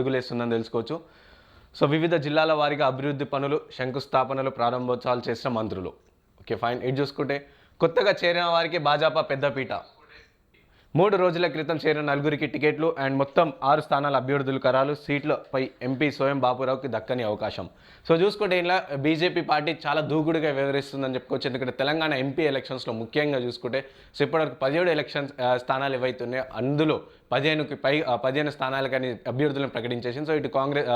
అడుగులేస్తుందని తెలుసుకోవచ్చు. సో వివిధ జిల్లాల వారీగా అభివృద్ధి పనులు శంకుస్థాపనలు ప్రారంభోత్సవాలు చేసిన మంత్రులు. Okay fine. ఇటు చూసుకుంటే కొత్తగా చేరిన వారికి భాజపా పెద్దపీట మూడు రోజుల క్రితం చేరిన నలుగురికి టికెట్లు అండ్ మొత్తం ఆరు స్థానాల అభ్యర్థులు ఖరాలు సీట్లపై ఎంపీ స్వయం బాపురావుకి దక్కని అవకాశం. సో చూసుకుంటే ఇలా బీజేపీ పార్టీ చాలా దూకుడుగా వ్యవహరిస్తుందని చెప్పుకోవచ్చు. ఎందుకంటే తెలంగాణ ఎంపీ ఎలక్షన్స్లో ముఖ్యంగా చూసుకుంటే సో ఇప్పటివరకు పదిహేడు ఎలక్షన్ స్థానాలు ఏవైతున్నాయో అందులో పదిహేనుకి పై పదిహేను స్థానాలకని అభ్యర్థులను ప్రకటించేసింది. సో ఇటు కాంగ్రెస్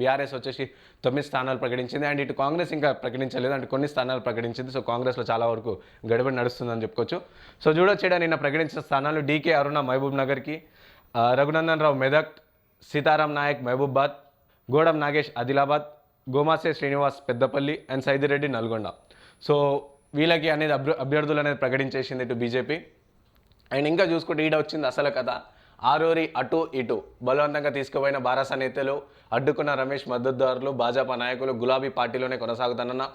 బీఆర్ఎస్ వచ్చేసి తొమ్మిది స్థానాలు ప్రకటించింది. అండ్ ఇటు కాంగ్రెస్ ఇంకా ప్రకటించలేదు. అంటే కొన్ని స్థానాలు ప్రకటించింది. సో కాంగ్రెస్లో చాలా వరకు గడబడి నడుస్తుందని చెప్పుకోవచ్చు. సో చూడొచ్చేట నిన్న ప్రకటించిన స్థానాలు డీకే అరుణ మహబూబ్ నగర్కి రఘునందన్ రావు మెదక్ సీతారాం నాయక్ మహబూబాద్ గోడం నాగేష్ ఆదిలాబాద్ గోమాసే శ్రీనివాస్ పెద్దపల్లి అండ్ సైదిరెడ్డి నల్గొండ. సో వీళ్ళకి అనేది అభ్యర్థులు అనేది ప్రకటించేసింది ఇటు బీజేపీ. అండ్ ఇంకా చూసుకుంటే ఈడ వచ్చింది అసలు కథ. ఆరూరి అటు ఇటు. బలవంతంగా తీసుకుపోయిన బారాస నేతలు అడ్డుకున్న రమేష్ మద్దతుదారులు భాజపా నాయకులు గులాబీ పార్టీలోనే కొనసాగుతానన్న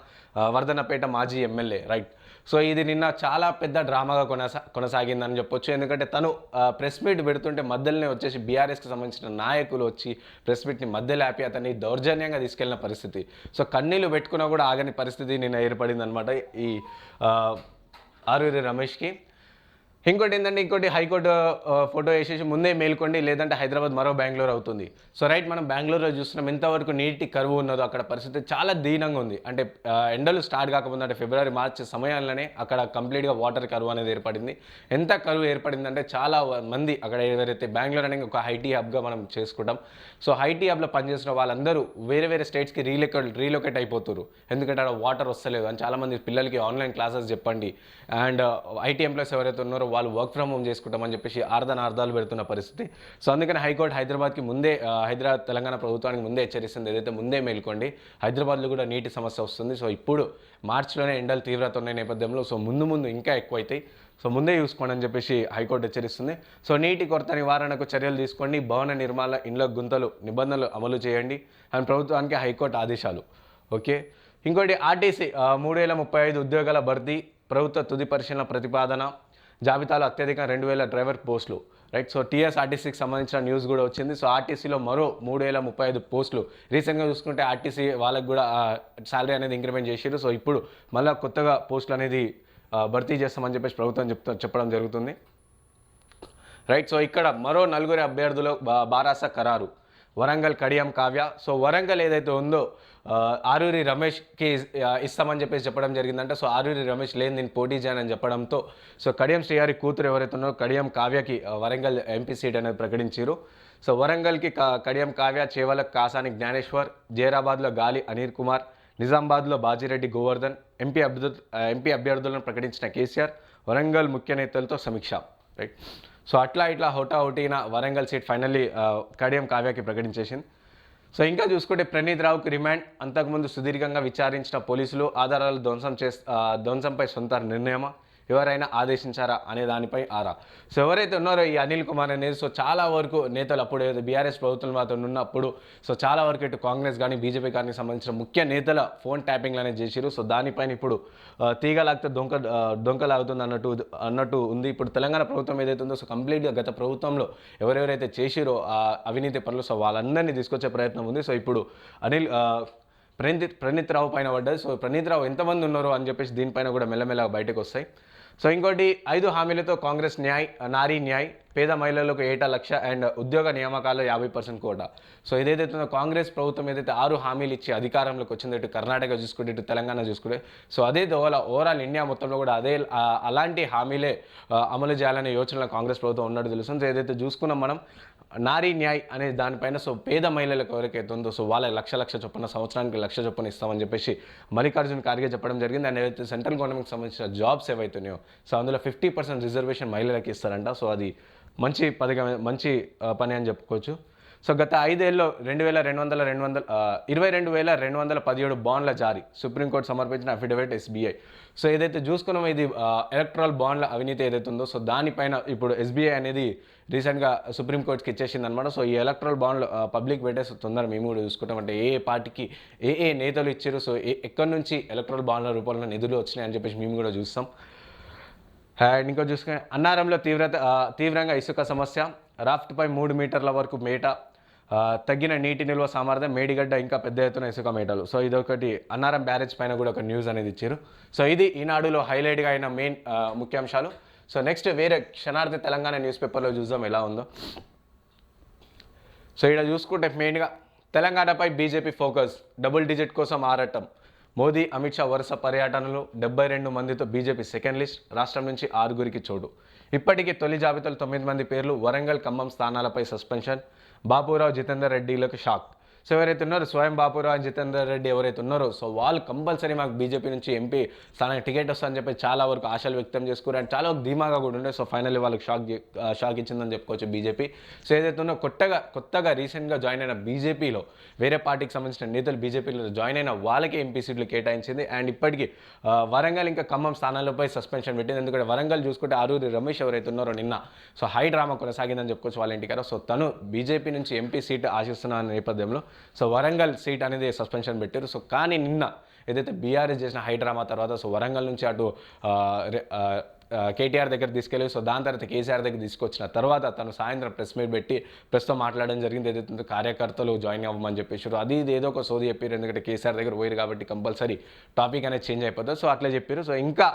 వర్ధనపేట మాజీ ఎమ్మెల్యే. రైట్ సో ఇది నిన్న చాలా పెద్ద డ్రామాగా కొనసా కొనసాగిందని చెప్పొచ్చు. ఎందుకంటే తను ప్రెస్ మీట్ పెడుతుంటే మధ్యలోనే వచ్చేసి బీఆర్ఎస్కి సంబంధించిన నాయకులు వచ్చి ప్రెస్ మీట్ని మధ్యలో ఆపి అతన్ని దౌర్జన్యంగా తీసుకెళ్ళిన పరిస్థితి. సో కన్నీళ్ళు పెట్టుకున్నా కూడా ఆగని పరిస్థితి నిన్న ఏర్పడింది అనమాట ఈ ఆరూరి రమేష్కి. ఇంకోటి ఏంటంటే ఇంకోటి హైకోర్టు ఫోటో వేసేసి ముందే మేల్కోండి లేదంటే హైదరాబాద్ మరో బెంగళూరు అవుతుంది. సో రైట్ మనం బెంగళూరులో చూస్తున్నాం ఎంతవరకు నీటి కరువు ఉన్నదో అక్కడ పరిస్థితి చాలా దీనంగా ఉంది. అంటే ఎండలు స్టార్ట్ కాకముందు అంటే ఫిబ్రవరి మార్చ్ సమయాల్లోనే అక్కడ కంప్లీట్గా వాటర్ కరువు అనేది ఏర్పడింది. ఎంత కరువు ఏర్పడిందంటే చాలా మంది అక్కడ ఎవరైతే బెంగళూరు అనేది ఒక హైటీ హబ్గా మనం చేసుకుంటాం. సో హైటీ హబ్లో పనిచేసిన వాళ్ళందరూ వేరే వేరే స్టేట్స్కి రీలొకేట్ రీలొకేట్ అయిపోతారు ఎందుకంటే అక్కడ వాటర్ వస్తలేదు. అని చాలామంది పిల్లలకి ఆన్లైన్ క్లాసెస్ చెప్పండి. అండ్ ఐటీ ఎంప్లాయీస్ ఎవరైతే ఉన్నారో వాళ్ళు వర్క్ ఫ్రమ్ హోమ్ చేసుకుంటామని చెప్పేసి ఆర్ధనార్థాలు పెడుతున్న పరిస్థితి. సో అందుకని హైకోర్టు హైదరాబాద్కి ముందే హైదరాబాద్ తెలంగాణ ప్రభుత్వానికి ముందే హెచ్చరిస్తుంది. ఏదైతే ముందే మేల్కోండి హైదరాబాద్లో కూడా నీటి సమస్య వస్తుంది. సో ఇప్పుడు మార్చిలోనే ఎండలు తీవ్రత ఉన్న నేపథ్యంలో సో ముందు ముందు ఇంకా ఎక్కువ అవుతాయి సో ముందే చూసుకోండి అని చెప్పేసి హైకోర్టు హెచ్చరిస్తుంది. సో నీటి కొరత నివారణకు చర్యలు తీసుకోండి. భవన నిర్మాణ ఇండ్ల గుంతలు నిబంధనలు అమలు చేయండి. అండ్ ప్రభుత్వానికి హైకోర్టు ఆదేశాలు. ఓకే? ఇంకోటి ఆర్టీసీ మూడు వేల ముప్పై ఐదు ఉద్యోగాల భర్తీ ప్రభుత్వ తుది పరిశీలన ప్రతిపాదన. జాబితాలో అత్యధిక రెండు వేల డ్రైవర్ పోస్టులు రైట్ సో టీఎస్ఆర్టీసీకి సంబంధించిన న్యూస్ కూడా వచ్చింది. సో ఆర్టీసీలో మరో మూడు వేల ముప్పై ఐదు పోస్టులు. రీసెంట్గా చూసుకుంటే ఆర్టీసీ వాళ్ళకి కూడా శాలరీ అనేది ఇంక్రిమెంట్ చేసారు సో ఇప్పుడు మళ్ళీ కొత్తగా పోస్టులు అనేది భర్తీ చేస్తామని చెప్పేసి ప్రభుత్వం చెప్తా చెప్పడం జరుగుతుంది. రైట్ సో ఇక్కడ మరో నలుగురి అభ్యర్థులు బారాస ఖరారు. వరంగల్ కడియం కావ్య. సో వరంగల్ ఏదైతే ఉందో ఆరూరి రమేష్కి ఇస్తామని చెప్పేసి చెప్పడం జరిగిందంటే. సో ఆరూరి రమేష్ లేని నేను పోటీ చేయనని చెప్పడంతో సో కడియం శ్రీహారి కూతురు ఎవరైతే ఉన్నారో కడియం కావ్యకి వరంగల్ ఎంపీ సీట్ అనేది ప్రకటించారు సో వరంగల్కి క- కడియం కావ్య చేవల కాసాని జ్ఞానేశ్వర్ జైరాబాద్లో గాలి అనిల్ కుమార్ నిజామాబాద్లో బాజిరెడ్డి గోవర్ధన్ ఎంపీ అభ్యర్థు ఎంపీ అభ్యర్థులను ప్రకటించిన కేసీఆర్ వరంగల్ ముఖ్య నేతలతో సమీక్ష. రైట్? సో అట్లా ఇట్లా హోటా హోటీన వరంగల్ సీట్ ఫైనల్లీ కడియం కావ్యకి ప్రకటించేసింది. సో ఇంకా చూసుకుంటే ప్రణీత్ రావుకి రిమాండ్ అంతకుముందు సుదీర్ఘంగా విచారించిన పోలీసులు ఆధారాలు ధ్వంసం చే ధ్వంసంపై సొంత నిర్ణయమా? ఎవరైనా ఆదేశించారా అనే దానిపై ఆరా. సో ఎవరైతే ఉన్నారో ఈ అనిల్ కుమార్ అనేది సో చాలా వరకు నేతలు అప్పుడు బీఆర్ఎస్ ప్రభుత్వం మాత్రం ఉన్నప్పుడు సో చాలా వరకు ఇటు కాంగ్రెస్ కానీ బీజేపీ కానీ సంబంధించిన ముఖ్య నేతల ఫోన్ ట్యాపింగ్లు అనేది చేసిరు సో దానిపైన ఇప్పుడు తీగలాగితే దొంక దొంకలాగుతుంది అన్నట్టు అన్నట్టు ఉంది. ఇప్పుడు తెలంగాణ ప్రభుత్వం ఏదైతే ఉందో సో కంప్లీట్గా గత ప్రభుత్వంలో ఎవరెవరైతే చేసిరో ఆ అవినీతి పనులు సో వాళ్ళందరినీ తీసుకొచ్చే ప్రయత్నం ఉంది. సో ఇప్పుడు అనిల్ ప్రణీత్ ప్రణీత్ రావు పైన పడ్డది. సో ప్రణీత్ రావు ఎంతమంది ఉన్నారు అని చెప్పేసి దీనిపైన కూడా మెల్లమెల్లగా బయటకు వస్తాయి. సో ఇంకోటి ఐదు హామీలతో కాంగ్రెస్ న్యాయ్ నారీ న్యాయ్ పేద మహిళలకు ఏటా లక్ష అండ్ ఉద్యోగ నియామకాల్లో యాభై పర్సెంట్ కోట. సో ఏదైతే ఉందో కాంగ్రెస్ ప్రభుత్వం ఏదైతే ఆరు హామీలు ఇచ్చి అధికారంలోకి వచ్చిందో ఇటు కర్ణాటక చూసుకుంటే ఇటు తెలంగాణ చూసుకుంటే సో అదే దోవల ఓవరాల్ ఇండియా మొత్తంలో కూడా అదే అలాంటి హామీలే అమలు చేయాలనే యోచనలో కాంగ్రెస్ ప్రభుత్వం ఉన్నట్టు తెలుస్తుంది. సో ఏదైతే చూసుకున్నాం మనం నారీ న్యాయ్ అనే దానిపైన సో పేద మహిళలకు ఎవరికైతే ఉందో సో వాళ్ళ లక్ష లక్ష చొప్పున సంవత్సరానికి లక్ష చొప్పున ఇస్తామని చెప్పేసి మల్లికార్జున ఖార్గే చెప్పడం జరిగింది. అండ్ ఏదైతే సెంట్రల్ గవర్నమెంట్కి సంబంధించిన జాబ్స్ ఏవైతున్నాయో సో అందులో ఫిఫ్టీ పర్సెంట్ రిజర్వేషన్ మహిళలకు ఇస్తారంట. సో అది మంచి పథకం మంచి పని అని చెప్పుకోవచ్చు. సో గత ఐదేళ్ళలో రెండు వేల రెండు వందల రెండు వందల ఇరవై రెండు వేల రెండు వందల పదిహేడు బాండ్ల జారీ. సుప్రీంకోర్టు సమర్పించిన అఫిడవిట్ ఎస్బీఐ. సో ఏదైతే చూసుకున్నామో ఇది ఎలక్ట్రల్ బాండ్ల అవినీతి ఏదైతే ఉందో సో దానిపైన ఇప్పుడు ఎస్బీఐ అనేది రీసెంట్గా సుప్రీంకోర్టుకి ఇచ్చేసింది అనమాట సో ఈ ఎలక్ట్రల్ బాండ్లు పబ్లిక్ పెట్టేసి తొందర మేము కూడా చూసుకుంటాం. అంటే ఏ ఏ పార్టీకి ఏ ఏ నేతలు ఇచ్చారు సో ఏ ఎక్కడి నుంచి ఎలక్ట్రల్ బాండ్ల రూపంలో నిధులు వచ్చినాయి అని చెప్పేసి మేము కూడా చూస్తాం. అండ్ ఇంకో చూసుకుని అన్నారంలో తీవ్రత తీవ్రంగా ఇసుక సమస్య. రాఫ్ట్పై మూడు మీటర్ల వరకు మేట తగ్గిన నీటి నిల్వ సామర్థ్యం మేడిగడ్డ ఇంకా పెద్ద ఎత్తున ఇసుక మేటలు. సో ఇదొకటి అన్నారం బ్యారేజ్ పైన కూడా ఒక న్యూస్ అనేది ఇచ్చారు సో ఇది ఈనాడులో హైలైట్గా అయిన మెయిన్ ముఖ్యాంశాలు. సో నెక్స్ట్ వేరే క్షణార్థి తెలంగాణ న్యూస్ పేపర్లో చూద్దాం ఎలా ఉందో. సో ఇక్కడ చూసుకుంటే మెయిన్గా తెలంగాణపై బీజేపీ ఫోకస్ డబుల్ డిజిట్ కోసం ఆరటం. మోదీ అమిత్ షా వరుస పర్యటనలు డెబ్బై రెండు మందితో బీజేపీ సెకండ్ లిస్ట్ రాష్ట్రం నుంచి ఆరుగురికి చోటు. ఇప్పటికీ తొలి జాబితాలో తొమ్మిది మంది పేర్లు వరంగల్ ఖమ్మం స్థానాలపై సస్పెన్షన్. బాపురావు జితేందర్ రెడ్డిలకు షాక్. సో ఎవరైతే ఉన్నారో స్వయం బాపురావు జితేందర్ రెడ్డి ఎవరైతే ఉన్నారో సో వాళ్ళు కంపల్సరీ మాకు బీజేపీ నుంచి ఎంపీ స్థానానికి టికెట్ వస్తుందని చెప్పి చాలా వరకు ఆశలు వ్యక్తం చేసుకున్నారు. అండ్ చాలా వరకు ధీమాగా కూడా ఉండే సో ఫైనల్లీ వాళ్ళకి షాక్ షాక్ ఇచ్చిందని చెప్పుకోవచ్చు బీజేపీ. సో ఏదైతే ఉన్నా కొత్తగా కొత్తగా రీసెంట్గా జాయిన్ అయిన బీజేపీలో వేరే పార్టీకి సంబంధించిన నేతలు బీజేపీలో జాయిన్ అయిన వాళ్ళకే ఎంపీ సీట్లు కేటాయించింది. అండ్ ఇప్పటికీ వరంగల్ ఇంకా ఖమ్మం స్థానాలపై సస్పెన్షన్ పెట్టింది. ఎందుకంటే వరంగల్ చూసుకుంటే ఆరూరి రమేష్ ఎవరైతే ఉన్నారో నిన్న సో హై డ్రామా కొనసాగిందని చెప్పుకోవచ్చు వాళ్ళ ఇంటికార సో తను బీజేపీ నుంచి ఎంపీ సీట్ ఆశిస్తున్న నేపథ్యంలో సో వరంగల్ సీట్ అనేది సస్పెన్షన్ పెట్టారు. సో కానీ నిన్న ఏదైతే బీఆర్ఎస్ చేసిన హై డ్రామా తర్వాత సో వరంగల్ నుంచి అటు కేటీఆర్ దగ్గర తీసుకెళ్ళి సో దాని తర్వాత కేసీఆర్ దగ్గర తీసుకొచ్చిన తర్వాత తను సాయంత్రం ప్రెస్ మీట్ పెట్టి ప్రెస్తో మాట్లాడడం జరిగింది. ఏదైతే కార్యకర్తలు జాయిన్ అవ్వమని చెప్పేసారు అది ఇది ఏదో ఒక సోది చెప్పారు. ఎందుకంటే కేసీఆర్ దగ్గర పోయారు కాబట్టి కంపల్సరీ టాపిక్ అనేది చేంజ్ అయిపోతుంది. సో అట్లా చెప్పారు. సో ఇంకా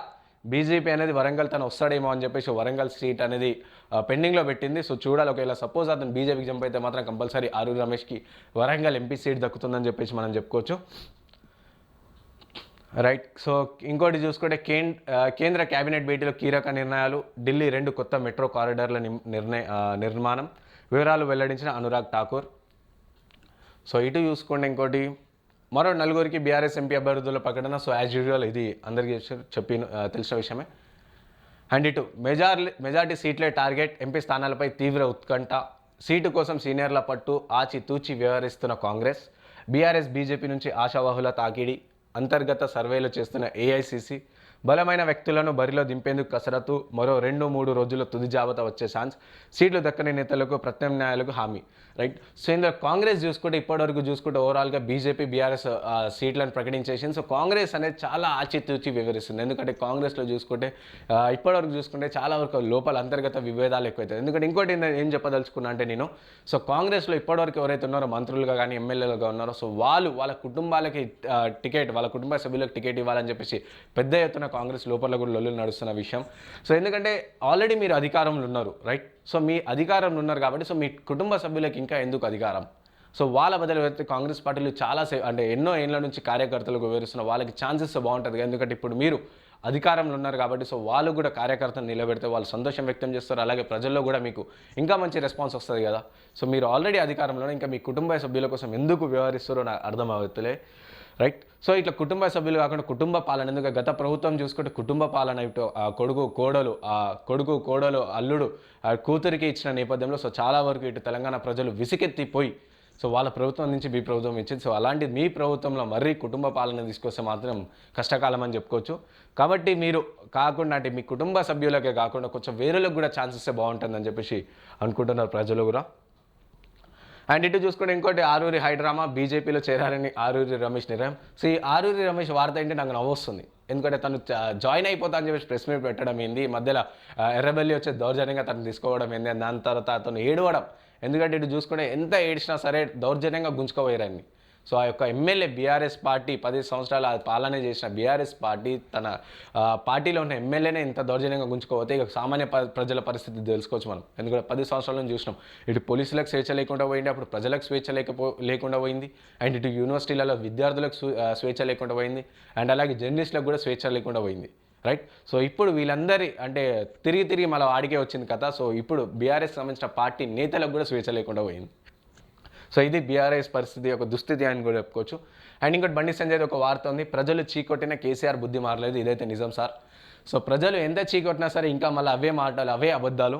బీజేపీ అనేది వరంగల్ తను వస్తాడేమో అని చెప్పేసి వరంగల్ సీట్ అనేది పెండింగ్లో పెట్టింది. సో చూడాలి ఒకవేళ సపోజ్ అతను బీజేపీకి జంప్ అయితే మాత్రం కంపల్సరీ ఆరూరి రమేష్కి వరంగల్ ఎంపీ సీట్ దక్కుతుందని చెప్పేసి మనం చెప్పుకోవచ్చు. రైట్ సో ఇంకోటి చూసుకుంటే కేంద్ర కేంద్ర కేబినెట్ భేటీలో కీలక నిర్ణయాలు ఢిల్లీ రెండు కొత్త మెట్రో కారిడార్ల నిర్ణయ నిర్మాణం. వివరాలు వెల్లడించిన అనురాగ్ ఠాకూర్. సో ఇటు చూసుకోండి ఇంకోటి. మరో నలుగురికి బీఆర్ఎస్ ఎంపీ అభ్యర్థుల ప్రకటన. సో యాజ్ యూజువల్ ఇది అందరికీ చెప్పి తెలిసిన విషయమే. అండ్ ఇటు మెజార్ మెజార్టీ సీట్లే టార్గెట్ ఎంపీ స్థానాలపై తీవ్ర ఉత్కంఠ. సీటు కోసం సీనియర్ల పట్టు ఆచి తూచి వ్యవహరిస్తున్న కాంగ్రెస్. బీఆర్ఎస్ బీజేపీ నుంచి ఆశావాహుల తాకిడి. అంతర్గత సర్వేలు చేస్తున్న ఏఐసిసి బలమైన వ్యక్తులను బరిలో దింపేందుకు కసరత్తు మరో రెండు మూడు రోజుల్లో తుది జాబితా వచ్చే ఛాన్స్. సీట్లు దక్కని నేతలకు ప్రత్యామ్నాయాలకు హామీ. రైట్? సో ఇందులో కాంగ్రెస్ చూసుకుంటే ఇప్పటివరకు చూసుకుంటే ఓవరాల్గా బీజేపీ బీఆర్ఎస్ సీట్లను ప్రకటించేసింది. సో కాంగ్రెస్ అనేది చాలా ఆచితూచి వివరిస్తుంది. ఎందుకంటే కాంగ్రెస్లో చూసుకుంటే ఇప్పటివరకు చూసుకుంటే చాలా వరకు లోపల అంతర్గత విభేదాలు ఎక్కువైతాయి. ఎందుకంటే ఇంకోటి ఏం చెప్పదలుచుకున్నా అంటే నేను సో కాంగ్రెస్లో ఇప్పటివరకు ఎవరైతే ఉన్నారో మంత్రులుగా కానీ ఎమ్మెల్యేలుగా ఉన్నారో సో వాళ్ళు వాళ్ళ కుటుంబాలకి టికెట్ వాళ్ళ కుటుంబ సభ్యులకు టికెట్ ఇవ్వాలని చెప్పేసి పెద్ద ఎత్తున కాంగ్రెస్ లోపల కూడా లొల్లులు నడుస్తున్న విషయం. సో ఎందుకంటే ఆల్రెడీ మీరు అధికారంలో ఉన్నారు రైట్ సో మీ అధికారంలో ఉన్నారు కాబట్టి సో మీ కుటుంబ సభ్యులకు ఇంకా ఎందుకు అధికారం? సో వాళ్ళ బదులు అయితే కాంగ్రెస్ పార్టీలు చాలా సే అంటే ఎన్నో ఏళ్ళ నుంచి కార్యకర్తలకు వివరిస్తున్న వాళ్ళకి ఛాన్సెస్ బాగుంటుంది. ఎందుకంటే ఇప్పుడు మీరు అధికారంలో ఉన్నారు కాబట్టి సో వాళ్ళు కూడా కార్యకర్తలు నిలబెడితే వాళ్ళు సంతోషం వ్యక్తం చేస్తారు. అలాగే ప్రజల్లో కూడా మీకు ఇంకా మంచి రెస్పాన్స్ వస్తుంది కదా. సో మీరు ఆల్రెడీ అధికారంలో ఇంకా మీ కుటుంబ సభ్యుల కోసం ఎందుకు వ్యవహరిస్తారో నాకు అర్థం అవుతులే రైట్ సో ఇట్లా కుటుంబ సభ్యులు కాకుండా కుటుంబ పాలన ఎందుకంటే గత ప్రభుత్వం చూసుకుంటే కుటుంబ పాలన ఇటు ఆ కొడుకు కోడలు ఆ కొడుకు కోడలు అల్లుడు ఆ కూతురికి ఇచ్చిన నేపథ్యంలో సో చాలా వరకు ఇటు తెలంగాణ ప్రజలు విసికెత్తిపోయి సో వాళ్ళ ప్రభుత్వం నుంచి మీ ప్రభుత్వం ఇచ్చింది. సో అలాంటి మీ ప్రభుత్వంలో మరీ కుటుంబ పాలన తీసుకొస్తే మాత్రం కష్టకాలం అని చెప్పుకోవచ్చు. కాబట్టి మీరు కాకుండా అంటే మీ కుటుంబ సభ్యులకే కాకుండా కొంచెం వేరేలకు కూడా ఛాన్సెస్ బాగుంటుందని చెప్పేసి అనుకుంటున్నారు ప్రజలు కూడా. అండ్ ఇటు చూసుకుంటే ఇంకోటి ఆరూరి హైడ్రామా బీజేపీలో చేరాలని ఆరూరి రమేష్ నిరామ్ సో ఈ ఆరూరి రమేష్ వార్త ఏంటి? నాకు నవ్వొస్తుంది. ఎందుకంటే తను జా- జాయిన్ అయిపోతా అని చెప్పేసి ప్రెస్ మీట్ పెట్టడం ఏంది? ఈ మధ్యలో ఎర్రబెల్లి వచ్చే దౌర్జన్యంగా తను తీసుకోవడం ఏంది? దాని తర్వాత అతను ఏడవడం. ఎందుకంటే ఇటు చూసుకుంటే ఎంత ఏడిచినా సరే దౌర్జన్యంగా గుంజుకోపోయారని సో ఆ యొక్క ఎమ్మెల్యే బీఆర్ఎస్ పార్టీ పది సంవత్సరాలు ఆ పాలన చేసిన బీఆర్ఎస్ పార్టీ తన పార్టీలో ఉన్న ఎమ్మెల్యేనే ఇంత దౌర్జన్యంగా గుంజుకోపోతే ఇక సామాన్య ప- ప్రజల పరిస్థితి తెలుసుకోవచ్చు మనం. ఎందుకంటే పది సంవత్సరాల నుంచి చూసినాం. ఇటు పోలీసులకు స్వేచ్ఛ లేకుండా పోయింది అప్పుడు ప్రజలకు స్వేచ్ఛ లేకపో లేకుండా పోయింది. అండ్ ఇటు యూనివర్సిటీలలో విద్యార్థులకు స్వే- స్వేచ్ఛ లేకుండా పోయింది. అండ్ అలాగే జర్నలిస్టులకు కూడా స్వేచ్ఛ లేకుండా పోయింది. రైట్? సో ఇప్పుడు వీళ్ళందరి అంటే తిరిగి తిరిగి మళ్ళీ వాడికే వచ్చింది కదా సో ఇప్పుడు బీఆర్ఎస్ సంబంధించిన పార్టీ నేతలకు కూడా స్వేచ్ఛ లేకుండా పోయింది. సో ఇది బీఆర్ఎస్ పరిస్థితి ఒక దుస్థితి అని కూడా చెప్పుకోవచ్చు. అండ్ ఇంకోటి బండి సంజయ్ ఒక వార్త ఉంది. ప్రజలు చీకొట్టిన కేసీఆర్ బుద్ధి మారలేదు. ఇదైతే నిజం సార్. సో ప్రజలు ఎంత చీకొట్టినా సరే ఇంకా మళ్ళీ అవే మాటలు అవే అబద్ధాలు.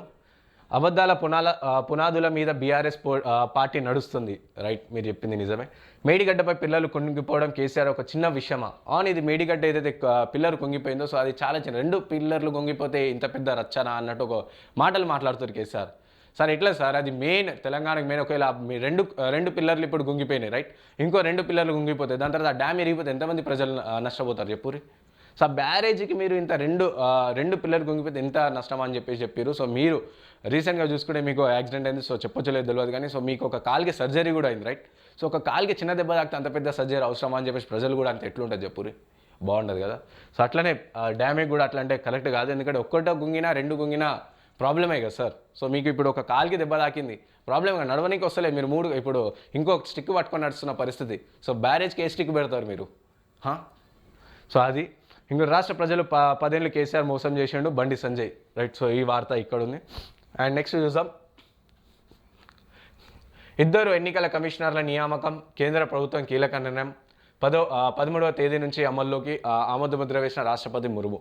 అబద్ధాల పునాల పునాదుల మీద బీఆర్ఎస్ పో పార్టీ నడుస్తుంది. రైట్ మీరు చెప్పింది నిజమే. మేడిగడ్డపై పిల్లలు కుంగిపోవడం కేసీఆర్ ఒక చిన్న విషయమా? ఆన్ ఇది మేడిగడ్డ ఏదైతే పిల్లలు కుంగిపోయిందో సో అది చాలా చిన్న రెండు పిల్లర్లు కుంగిపోతే ఇంత పెద్ద రచ్చనా అన్నట్టు ఒక మాటలు మాట్లాడుతారు కేసీఆర్. సార్ ఎట్లా సార్? అది మెయిన్ తెలంగాణకి మెయిన్ ఒకవేళ మీ రెండు రెండు పిల్లర్లు ఇప్పుడు గుంగిపోయినాయి రైట్ ఇంకో రెండు పిల్లర్లు గుంగిపోతాయి దాని తర్వాత ఆ డ్యామ్ ఇరిగిపోతే ఎంతమంది ప్రజలు నష్టపోతారు చెప్పురి సో బ్యారేజీకి బ్యారేజ్కి మీరు ఇంత రెండు రెండు పిల్లలు గుంగిపోతే ఎంత నష్టం అని చెప్పేసి చెప్పారు సో మీరు రీసెంట్గా చూసుకుంటే మీకు యాక్సిడెంట్ అయింది సో చెప్పొచ్చలేదు తెలియదు కానీ సో మీకు ఒక కాల్కి సర్జరీ కూడా అయింది రైట్ సో ఒక కాల్కి చిన్న దెబ్బ తాకితే అంత పెద్ద సర్జరీ అవసరం అని చెప్పేసి ప్రజలు కూడా అంత ఎట్లుంటుంది చెప్పురి బాగుండదు కదా. సో అట్లనే డ్యామేజ్ కూడా అట్లా అంటే కరెక్ట్ కాదు. ఎందుకంటే ఒక్కటో గుంగినా రెండు గుంగినా ప్రాబ్లమే కదా సార్ సో మీకు ఇప్పుడు ఒక కాల్కి దెబ్బ తాకింది. ప్రాబ్లమ్ కదా నడవనికి వస్తలే మీరు మూడు ఇప్పుడు ఇంకో స్టిక్ పట్టుకొని నడుస్తున్న పరిస్థితి. సో బ్యారేజ్కి ఏ స్టిక్ పెడతారు మీరు? సో అది. ఇంకో రాష్ట్ర ప్రజలు ప పదేళ్ళు కేసీఆర్ మోసం చేసిండు బండి సంజయ్. రైట్ సో ఈ వార్త ఇక్కడ ఉంది అండ్ నెక్స్ట్ చూసాం ఇద్దరు ఎన్నికల కమిషనర్ల నియామకం కేంద్ర ప్రభుత్వం కీలక నిర్ణయం. పదో పదమూడవ తేదీ నుంచి అమల్లోకి ఆ, ఆమోద ముద్ర వేసిన రాష్ట్రపతి ముర్ము.